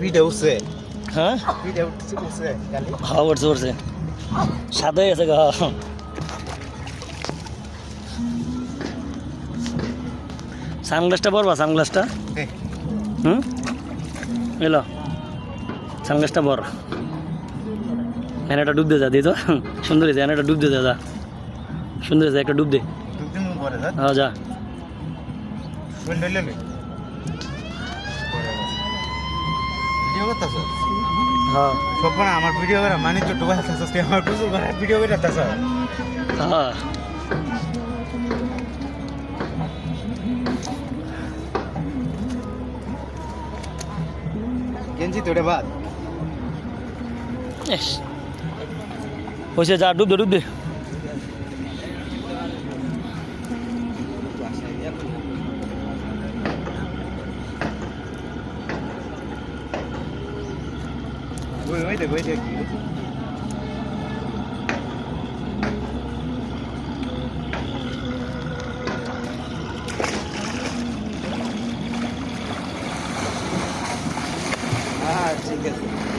পিঠে উঠছে। হ্যাঁ? পিঠে উঠছে উঠছে কালি হ্যাঁ উঠছে উঠছে। সাদা হয়ে গেছে গা। সানগ্লাসটা পরবা সানগ্লাসটা? হুম? এলো সানগ্লাসটা বর এনে একটা ডুব দে যা দিই তো। সুন্দর হয়েছে এনে একটা ডুব দে যা সুন্দর হয়েছে একটা ডুব দে। হ্যাঁ যা। ভিডিও করতেছ? হ্যাঁ। সব না আমার ভিডিও করে মানে ছোট ভাই আছে তুই আমার কিছু করে ভিডিও করে তাছ হ্যাঁ। গেঞ্জি বাদ। হয়েছে যা ডুব দে ডুব দে। ওই ওই দেখ ওই দেখ হ্যাঁ ঠিক আছে